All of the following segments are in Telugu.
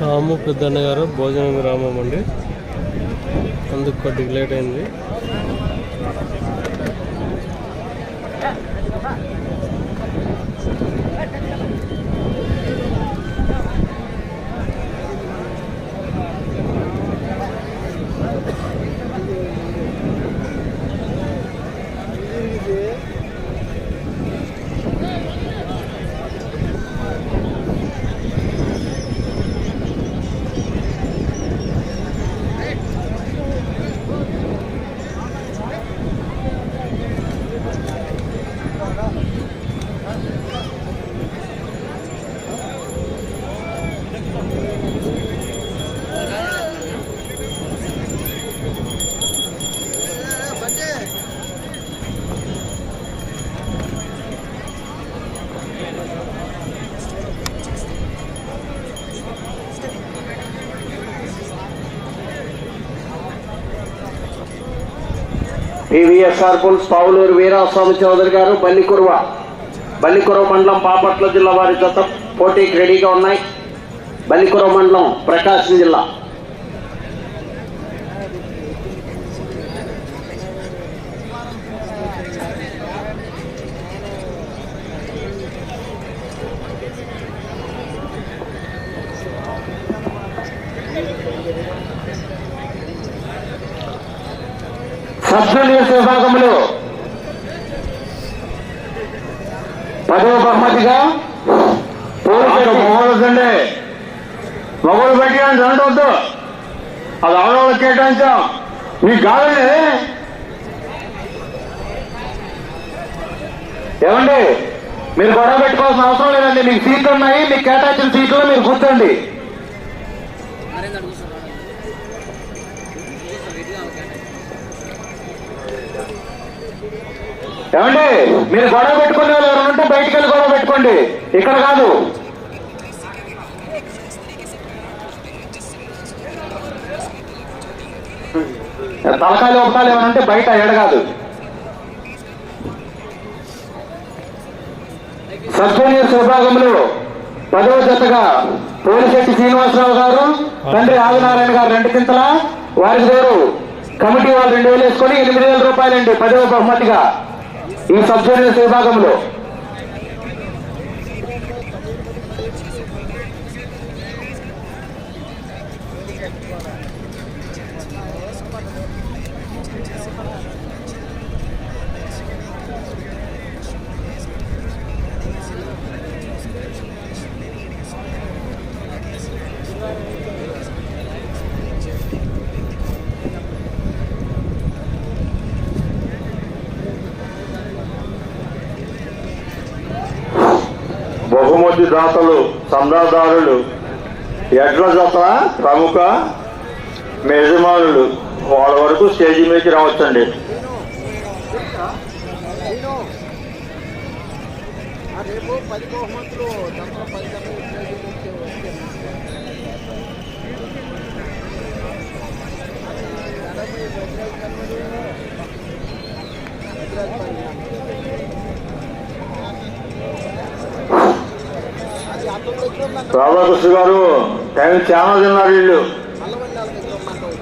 రాము పెద్దన్న గారు భోజనం రామం అండి. అందుకు కొద్దిగా లేట్ అయింది. పివిఎస్ఆర్ పుల్స్ పావులూరు వీరాస్వామి చౌదరి గారు బల్లికురువ బల్లికురవ మండలం పాపట్ల జిల్లా వారి జత పోటీకి రెడీగా ఉన్నాయి. బల్లికురవ మండలం ప్రకాశం జిల్లా సబ్జూనియర్స్ విభాగంలో పదవ బహుమతిగా మొగలుండి మొగలు పెట్టి అని అనవద్దు అది ఆడవాళ్ళకి కేటాయించాం. మీకు కాదండి ఏమండి? మీరు గొడవ పెట్టుకోవాల్సిన అవసరం లేదండి. మీకు సీట్లు ఉన్నాయి మీకు కేటాయించిన సీట్లో మీరు కూర్చోండి. ఏమండి? మీరు గొడవ పెట్టుకునే వాళ్ళు ఎవరు ఉంటే బయటికి వెళ్ళి గొడవ పెట్టుకోండి. ఇక్కడ కాదు. తలకాయలు ఒకటాలు ఏమైనా బయట ఎడగాదు సబ్ జూనియర్స్ విభాగంలో పదవ జతగా పోలిశెట్టి శ్రీనివాసరావు గారు తండ్రి ఆదినారాయణ గారు రెండు కింతల వారి గారు కమిటీ వాళ్ళు రెండు వేలు వేసుకొని ఎనిమిది వేల రూపాయలండి పదవ బహుమతిగా ఈ సబ్ జూనియర్స్ విభాగంలో. దాతలు చందాదారులు ఎడ్ల జత ప్రముఖ యజమానులు. వాళ్ళ వరకు స్టేజీ మీదకి రావచ్చండి. రేపు పది రాధాకృష్ణ గారు టైం చాలా తిన్నారు వీళ్ళు.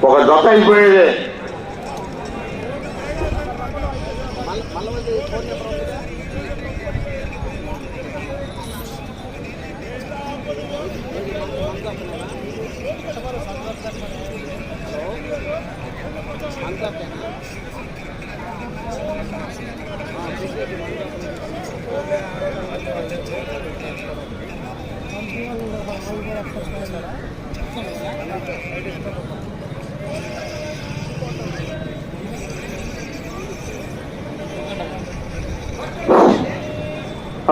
ఒక జత అయిపోయేది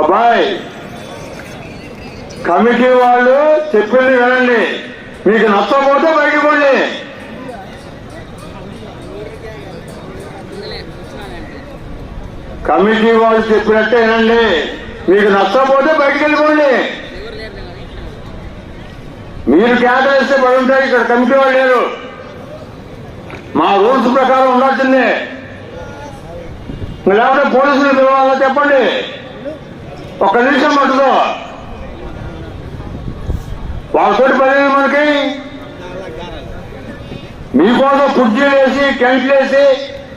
అబ్బాయి కమిటీ వాళ్ళు చెప్పింది వినండి. మీకు నచ్చకపోతే బయటికి కమిటీ వాళ్ళు చెప్పినట్టే వినండి. మీకు నచ్చకపోతే బయటికి వెళ్ళిపోండి. మీరు కేటాయిస్తే పడి ఉంటారు ఇక్కడ కమిటీ వాళ్ళు లేరు. మా రూల్స్ ప్రకారం ఉండాల్సిందే. లేకపోతే పోలీసులు పిలవాలో చెప్పండి. ఒక్క నిమిషం పట్టుదో వాళ్ళతోటి పని మనకి. మీకోసం కుర్చీలు వేసి టెంట్లు వేసి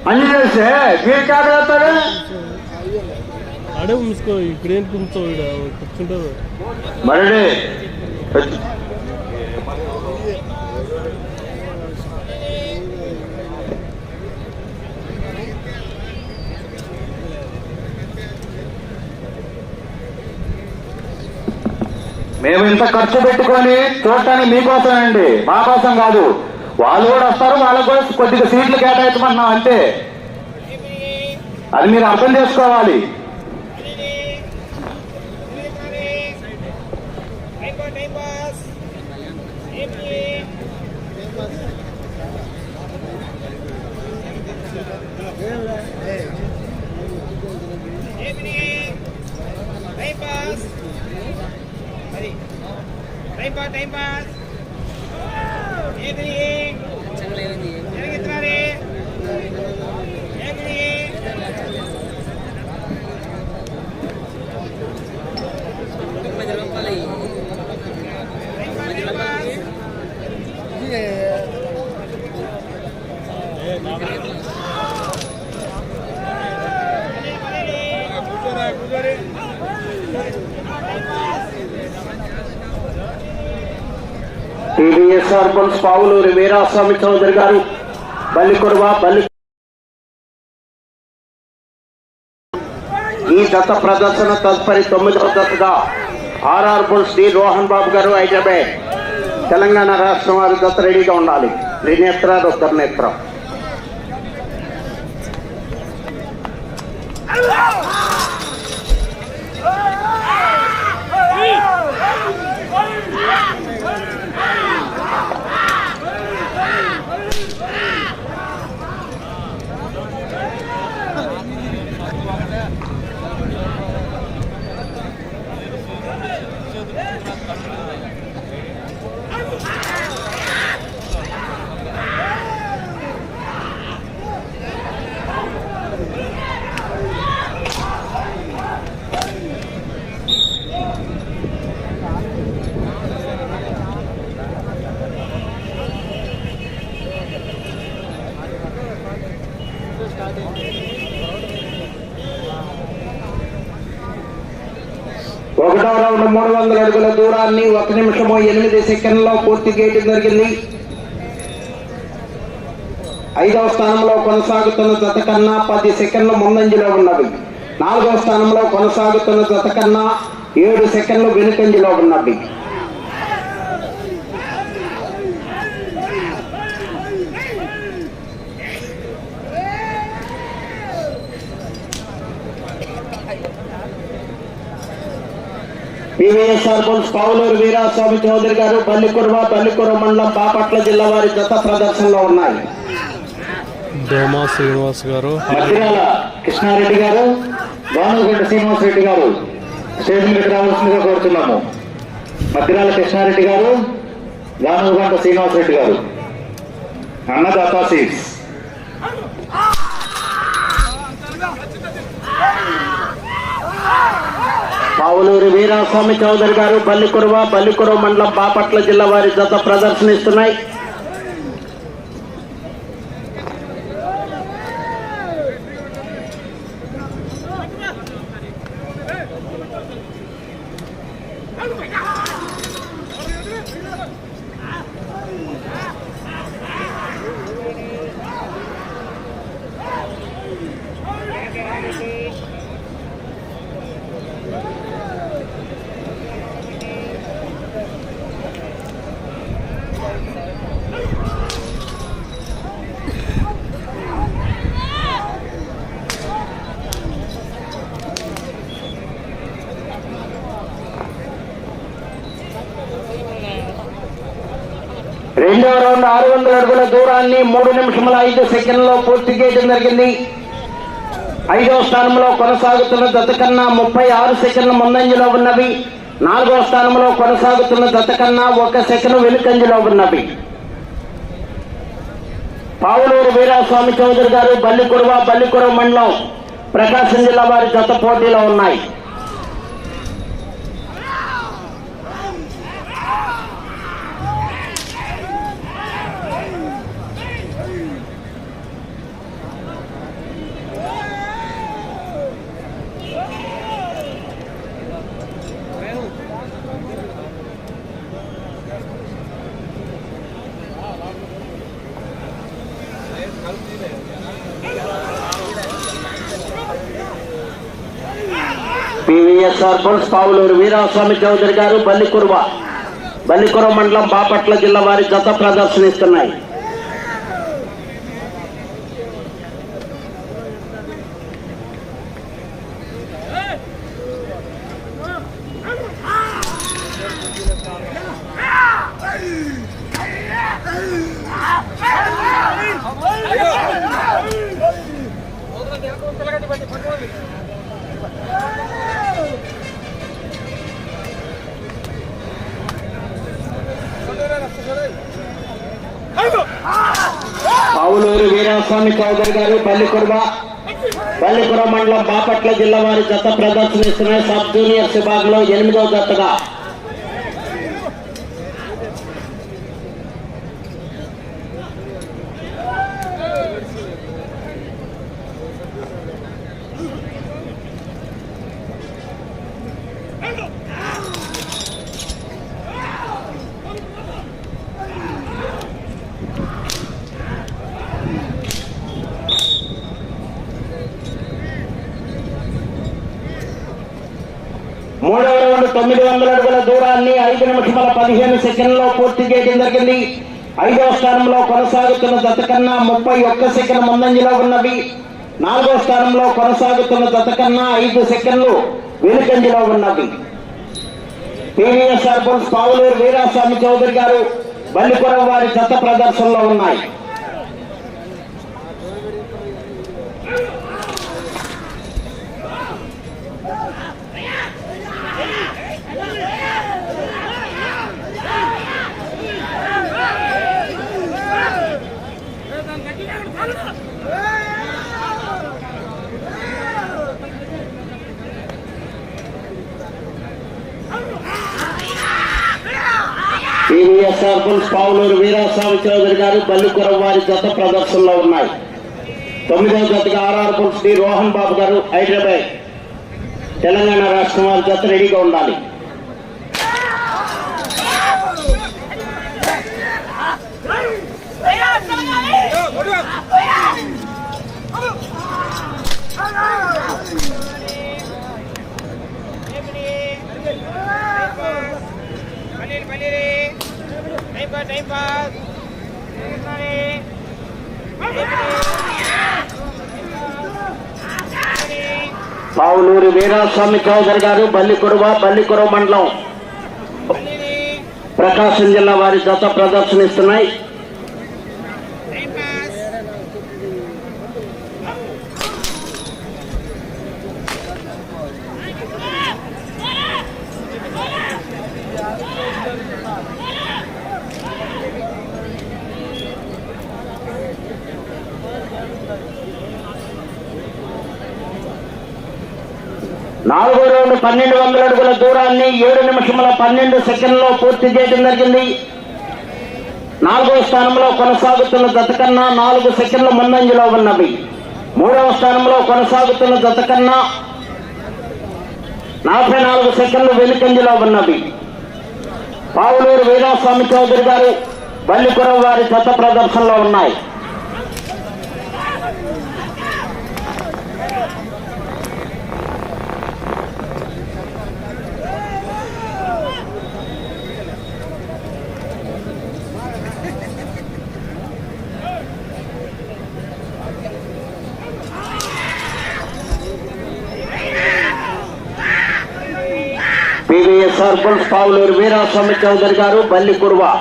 అన్ని చేస్తే మీరు కేటాయిస్తారా ఆడే ఉంచుకో ఇక్కడేం కూర్చో ఇక్కడ కూర్చుంటావు. మేము ఇంత ఖర్చు పెట్టుకొని చూడటానికి మీకోసమేనండి మా కోసం కాదు. వాళ్ళు కూడా వస్తారు వాళ్ళకు కూడా కొద్దిగా సీట్లు కేటాయించమంటున్నాం అంతే. అది మీరు అర్థం చేసుకోవాలి టైం పాస్ అది టైం పాస్ టైం పాస్ ఏంటి ఎరగిస్తున్నారే ఏంటి సర్పంచ్ పావులూరి వీరాస్వామి చౌదరి గారు బల్లికొరవ బల్లి ఈ దత్త ప్రదర్శన తదుపరి తొమ్మిదవ దత్తగా RR bulls D Rohan Babu garu Hyderabad. Telangana రాష్ట్రం వారి దత్త రెడీగా ఉండాలి. త్రినేత్ర రుద్రనేత్ర ఒకటో రౌండ్ మూడు వందల అడుగుల దూరాన్ని ఒక నిమిషము ఎనిమిది సెకండ్లో పూర్తి చేయడం జరిగింది. ఐదవ స్థానంలో కొనసాగుతున్న జత కన్నా పది సెకండ్లు ముందంజలో ఉన్నవి నాలుగవ స్థానంలో కొనసాగుతున్న జత కన్నా ఏడు సెకండ్లు వెనుకంజలో ఉన్నవి పివిఎస్ఆర్ బుల్స్ పావులూరు వీరాస్వామి చౌదరి గారు బల్లికుర్వ బల్లికుర్వ మండలం బాపట్ల జిల్లా వారి జత ప్రదర్శనలో ఉన్నాయి. దోమా శ్రీనివాస్ గారు. మధ్యాల కృష్ణారెడ్డి గారు వానగంట శ్రీనివాస్ రెడ్డి గారు. స్టేజ్ మీదకి రావాల్సిందిగా కోరుతున్నాము. మధ్యాల కృష్ణారెడ్డి గారు వానగంట శ్రీనివాస్ రెడ్డి గారు. అన్నదాత సీట్స్ పావులూరి వీరాస్వామి చౌదరి గారు బల్లికురువ బల్లికురువ మండలం బాపట్ల జిల్లా వారి జత ప్రదర్శనిస్తున్నాయి. రౌండ్ ఆరు వందల అడుగుల దూరాన్ని మూడు నిమిషముల ఐదు సెకండ్లో పూర్తి చేయడం జరిగింది. ఐదవ స్థానంలో కొనసాగుతున్న జత కన్నా ముప్పై ఆరు సెకండ్ల ముందంజలో ఉన్నవి. నాలుగవ స్థానంలో కొనసాగుతున్న జత కన్నా ఒక సెకండ్ వెనుకంజలో ఉన్నవి. పావులూరు వీరాస్వామి చౌదరి గారు బల్లికురువ బల్లికురవ మండలం ప్రకాశం జిల్లా వారి జత పోటీలో ఉన్నాయి. PVSR bulls Pavuluru Veeraswamy Chowdary garu Ballikurava. Ballikurava మండలం బాపట్ల జిల్లా వారి జత ప్రదర్శనిస్తున్నాయి. చౌదరి గారు బల్లికురువ బల్లిపురం మండలం బాపట్ల జిల్లా వారి జత ప్రదర్శనిస్తున్నాయి. సబ్ జూనియర్స్ విభాగంలో ఎనిమిదవ జతగా మూడవ రౌండ్ తొమ్మిది వందల అడుగుల దూరాన్ని ఐదు నిమిషముల పదిహేను సెకండ్లో పూర్తి చేయడం జరిగింది. ఐదవ స్థానంలో కొనసాగుతున్న జత కన్నా ముప్పై ఒక్క సెకండ్ ముందంజలో ఉన్నవి. నాలుగవ స్థానంలో కొనసాగుతున్న జత కన్నా ఐదు సెకండ్లు వెనుకంజలో ఉన్నవి. పీవీఎస్ఆర్ బుల్స్ పావులూరు వీరాస్వామి చౌదరి గారు బల్లిపురం వారి జత ప్రదర్శనలో ఉన్నాయి. టీవీఎస్ఆర్ పావులూరు వీరాస్వామి చౌదరి గారు బల్లికురం వారి జత ప్రదర్శనలో ఉన్నాయి. తొమ్మిదవ జతగా ఆర్ఆర్ బుల్స్ శ్రీ రోహన్ బాబు గారు హైదరాబాద్ తెలంగాణ రాష్ట్రం వారి జత రెడీగా ఉండాలి. పల్లీలు పల్లీలు pass time pass. Pavuluru Veeraswamy Chowdary garu Ballikurava Ballikurava మండలం. ప్రకాశం జిల్లా వారి జత ప్రదర్శనిస్తున్నాయి టైం పాస్ నాలుగో రౌండ్ పన్నెండు వందల అడుగుల దూరాన్ని ఏడు నిమిషముల పన్నెండు సెకండ్లో పూర్తి చేయడం జరిగింది. నాలుగో స్థానంలో కొనసాగుతున్న జత కన్నా నాలుగు సెకండ్ల ముందంజలో ఉన్నవి. మూడవ స్థానంలో కొనసాగుతున్న జత కన్నా నలభై నాలుగు సెకండ్లు వెనుకంజలో ఉన్నవి. పావులూరు వీరాస్వామి చౌదరి గారు బల్లిపురం వారి జత ప్రదర్శనలో ఉన్నాయి. సర్పంచ్ బుల్స్ పావులూరు వీరాస్వామి చౌదరి గారు బల్లి కుర్వా.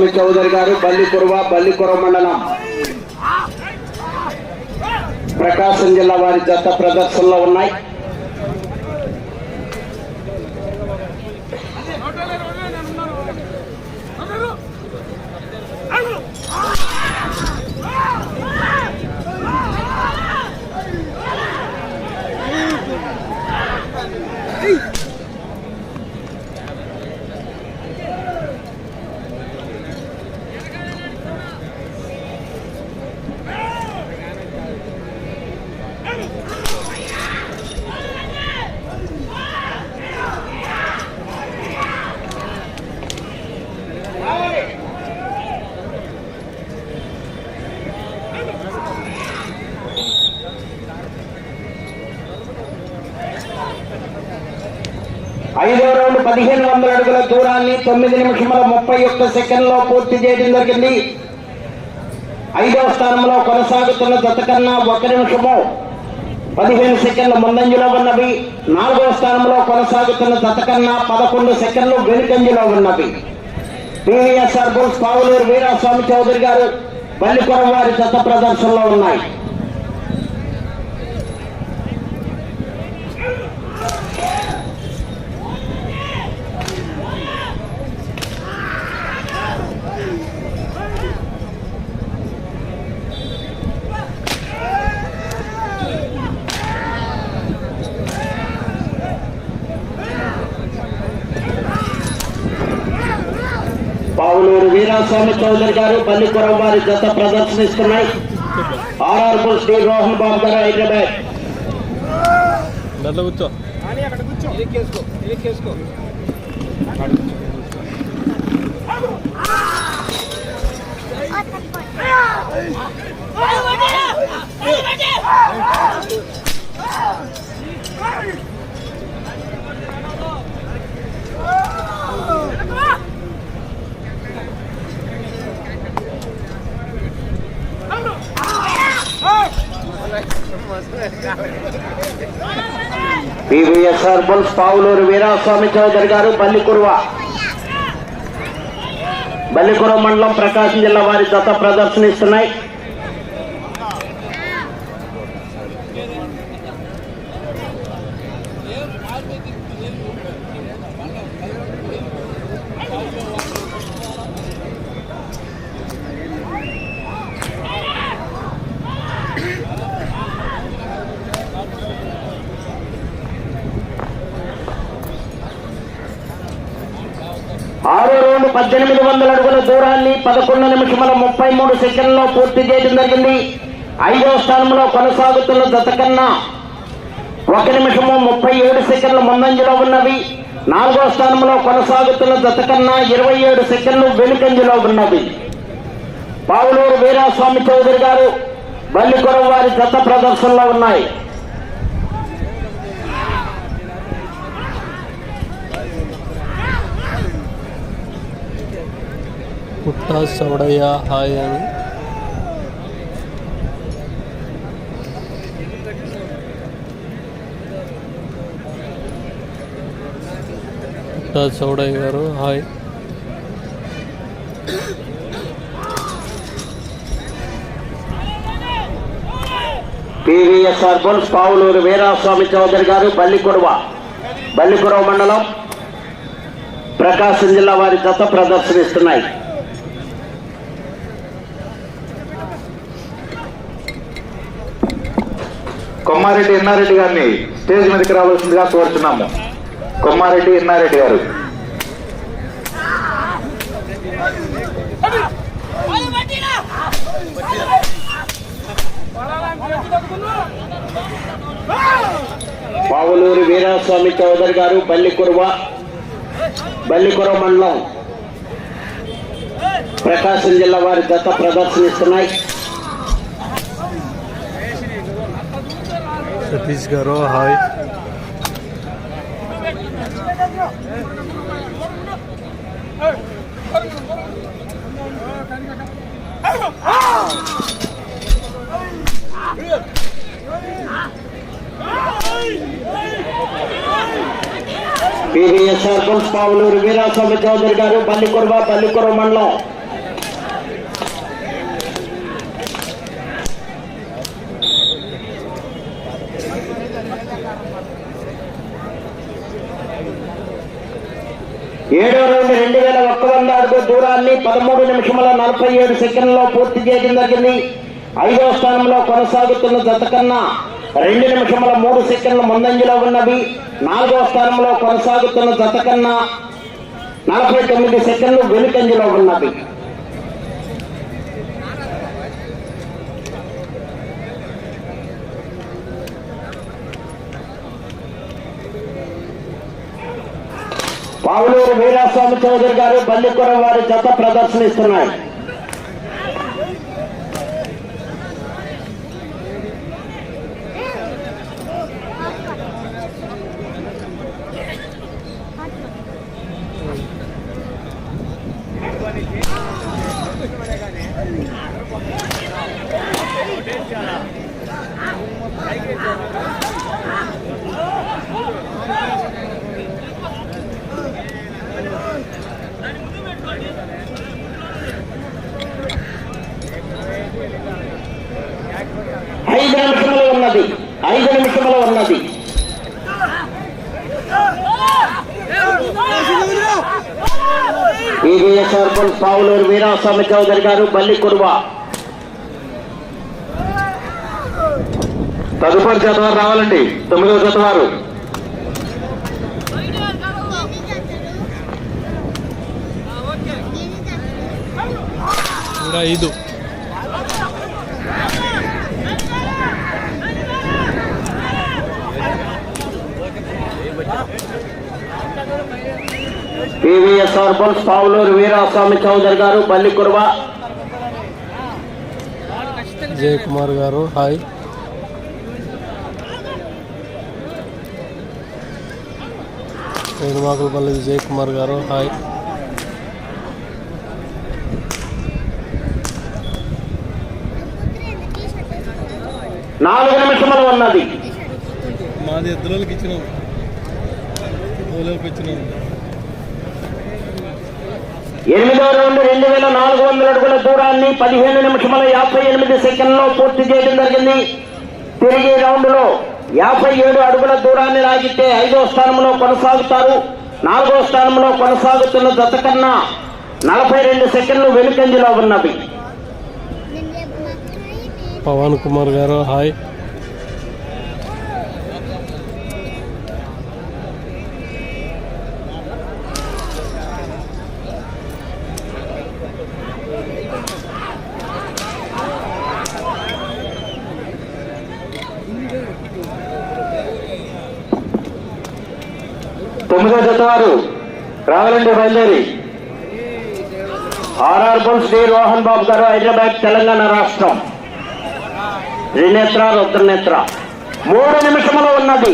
వీరాస్వామి చౌదరి గారు బల్లికురువ బల్లికుర మండలం. ప్రకాశం జిల్లా వారి జత ప్రదర్శనలో ఉన్నాయి. ఐదో రౌండ్ పదిహేను వందల అడుగుల దూరాన్ని తొమ్మిది నిమిషముల ముప్పై ఒక్క సెకండ్లో పూర్తి చేయడం జరిగింది. ఐదవ స్థానంలో కొనసాగుతున్న జత కన్నా ఒక నిమిషము పదిహేను సెకండ్ల ముందంజలో ఉన్నవి. నాలుగవ స్థానంలో కొనసాగుతున్న జత కన్నా పదకొండు సెకండ్లు వెనుకంజలో ఉన్నవి. టీవీఎస్ఆర్ బుల్స్ పావులూరు వీరాస్వామి చౌదరి గారు బల్లిపురం వారి జత ప్రదర్శనలో ఉన్నాయి. వీరాస్వామి చౌదరి గారు బల్లిపురం వారి జత ప్రదర్శనిస్తున్నాయి. RR bulls D Rohan Babu garu Hyderabad. కూర్చో. అని అక్కడ పివిఎస్ఆర్ బుల్స్ పావులూరు వీరాస్వామి చౌదరి గారు బల్లికురువ. బల్లికురువ మండలం ప్రకాశం జిల్లా వారి జత ప్రదర్శనిస్తున్నాయి ఆరో రౌండ్ పద్దెనిమిది వందల అడుగుల దూరాన్ని పదకొండు నిమిషముల ముప్పై మూడు సెకండ్లో పూర్తి చేయడం జరిగింది. ఐదో స్థానంలో కొనసాగుతున్న జత కన్నా ఒక నిమిషము ముప్పై ఏడు సెకండ్లు ముందంజలో ఉన్నవి. నాలుగో స్థానంలో కొనసాగుతున్న జత కన్నా ఇరవై ఏడు సెకండ్లు వెనుకంజలో ఉన్నవి. పావులూరు వీరాస్వామి చౌదరి గారు బల్లికొర వారి జత ప్రదర్శనలో ఉన్నాయి. పుట్ట సవడయ్య హాయ్ అని. Putta Chowdaiah garu hi. PVS bulls Pavuluru Veeraswamy Chowdary garu Ballikodava Ballikodava మండలం ప్రకాశం జిల్లా వారి కథ ప్రదర్శనిస్తున్నాయి. కొమ్మారెడ్డి ఎన్నారెడ్డి గారిని స్టేజ్ మీదకి రావాల్సిందిగా కోరుతున్నాము కొమ్మారెడ్డి ఎన్నారెడ్డి గారు. పావులూరు వీరాస్వామి చౌదరి గారు బల్లికురవ బల్లికురవ మండలం. ప్రకాశం జిల్లా వారి జత ప్రదర్శనిస్తున్నాయి. छत्तीसगढ़ হয় सरपंच पावलूर वीरा समिति अधिकारी बल्लिकुर्वा बल्लिकुर मंडल ఏడో రౌండ్ రెండు వేల ఒక్క వంద అడుగు దూరాన్ని పదమూడు నిమిషముల నలభై ఏడు సెకండ్లో పూర్తి చేయడం జరిగింది. ఐదో స్థానంలో కొనసాగుతున్న జత కన్నా రెండు నిమిషముల మూడు సెకండ్ల ముందంజలో ఉన్నవి. నాలుగో స్థానంలో కొనసాగుతున్న జత కన్నా నలభై తొమ్మిది సెకండ్లు వెనుకంజలో ఉన్నవి. పావులూరు వీరాస్వామి చౌదరి గారు బల్లికొర వారి జత ప్రదర్శనిస్తున్నాయి నిమిషములు ఉన్నది. ఐదు నిమిషములు ఉన్నది. పావులూరు వీరాస్వామి చౌదరి గారు బల్లి కురువ తదుపరి జతవారు రావాలండి. తొమ్మిదవ జతవారు ఇంకా ఐదు. EVSR bulls Pavuluru Veeraswamy Chowdary garu Ballikurava. జయ కుమార్ గారు హాయ్. వేణుమాకులపల్లి విజయ్ కుమార్ గారు హాయ్. నాలుగు నిమిషములు ఉన్నది. మాది ఎద్దులకి ఇచ్చినాం. ఇచ్చినాం. ఎనిమిదో రౌండ్ రెండు వేల నాలుగు వందల అడుగుల దూరాన్ని పదిహేను నిమిషముల యాభై ఎనిమిది సెకండ్లో పూర్తి చేయడం జరిగింది. తిరిగి రౌండ్లో యాభై ఏడు అడుగుల దూరాన్ని లాగితే ఐదో స్థానంలో కొనసాగుతారు. నాలుగో స్థానంలో కొనసాగుతున్న జత కన్నా నలభై రెండు సెకండ్లు వెనుకంజలో ఉన్నవి పవన్ కుమార్ గారు హాయ్. తొమ్మిదో జత వారు రావాలండి బయలుదేరి. ఆర్ఆర్బుల్ శ్రీ రోహన్ బాబు గారు హైదరాబాద్ తెలంగాణ రాష్ట్రం. త్రినేత్ర రుద్రనేత్ర మూడు నిమిషములు ఉన్నది.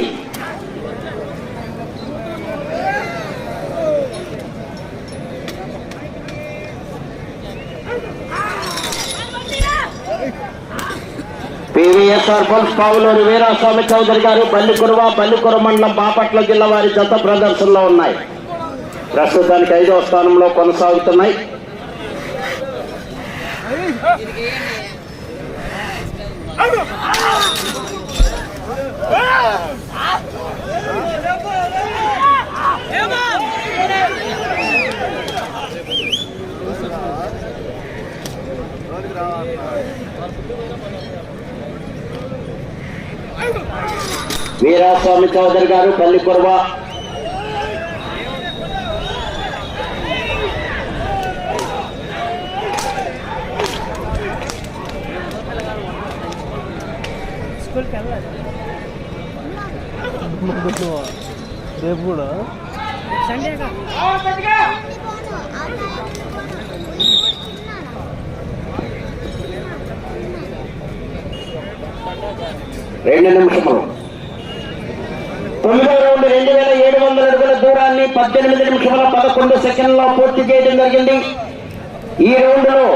పివిఎస్ఆర్ బుల్స్ పావులూరి వీరాస్వామి చౌదరి గారు బల్లికురువ బల్లికుర మండలం బాపట్ల జిల్లా వారి జత ప్రదర్శనలో ఉన్నాయి. ప్రస్తుతానికి ఐదవ స్థానంలో కొనసాగుతున్నాయి. వీరాస్వామి చౌదరి గారు పల్లి బల్లికురువ రేపు కూడా రెండు నిమిషములు. తొమ్మిదో రౌండ్ రెండు వేల ఏడు వందల అడుగుల దూరాన్ని పద్దెనిమిది నిమిషముల పదకొండు సెకండ్లో పూర్తి చేయడం జరిగింది. ఈ రౌండ్లో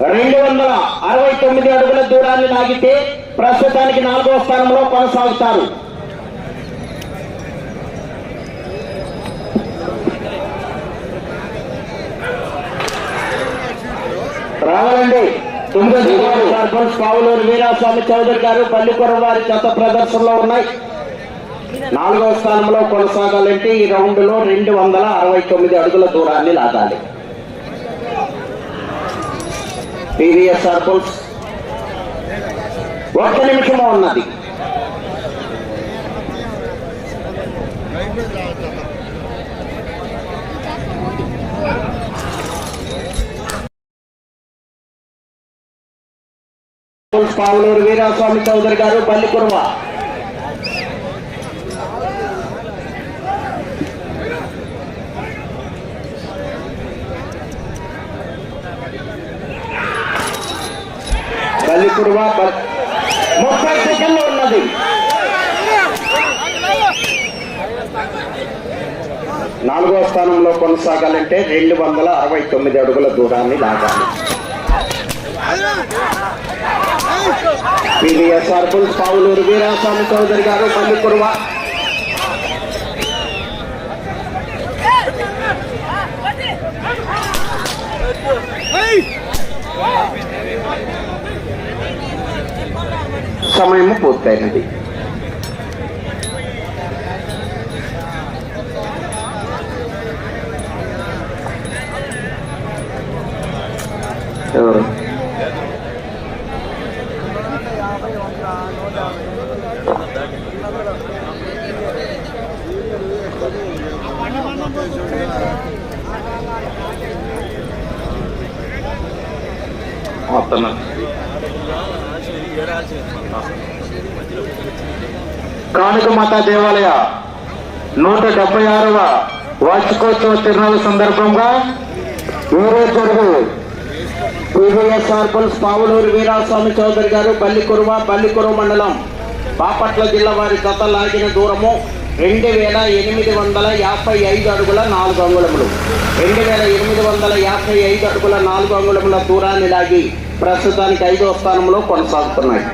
రెండు వందల అరవై తొమ్మిది అడుగుల దూరాన్ని లాగితే ప్రస్తుతానికి నాలుగో స్థానంలో కొనసాగుతారు. రావాలండి. తొమ్మిది సర్పంచ్ కావులూరు వీరాస్వామి చౌదరి గారు పల్లిపురం వారి గత ప్రదర్శనలో ఉన్నాయి. నాలుగవ స్థానంలో కొనసాగాలంటే ఈ రౌండ్లో రెండు వందల అరవై తొమ్మిది అడుగుల దూరాన్ని లాగాలి. పీవీఎస్ సర్పంచ్ ఒక్క నిమిషమో ఉన్నది. పావులూరు వీరాస్వామి చౌదరి గారు పల్లికురువ పల్లికురువ పల్- ముప్పై సెకండ్లు ఉన్నది. నాలుగో స్థానంలో కొనసాగాలంటే రెండు వందల అరవై తొమ్మిది అడుగుల దూరాన్ని లాగాలి. పివిఎస్ఆర్ పుల్ పావులూరు వీరాస్వామి చౌదరి గారు పల్లికురువ సమయము పూర్తయినది ఎవరు కాంగ మాతా దేవాలయ నూట డెబ్బై ఆరవ వార్షికోత్సవ తిరునాళ్ళ సందర్భంగా ఈరోజు జరుగు పివిఎస్ఆర్ పావులూరు వీరాస్వామి చౌదరి గారు బల్లికురువ బల్లికురువ మండలం బాపట్ల జిల్లా వారి గత లాగిన దూరము రెండు వేల ఎనిమిది వందల యాభై ఐదు అడుగుల నాలుగు అంగుళములు. రెండు వేల ఎనిమిది వందల యాభై ఐదు అడుగుల నాలుగు అంగుళముల దూరాన్ని లాగి ప్రస్తుతానికి ఐదో స్థానంలో కొనసాగుతున్నాయి.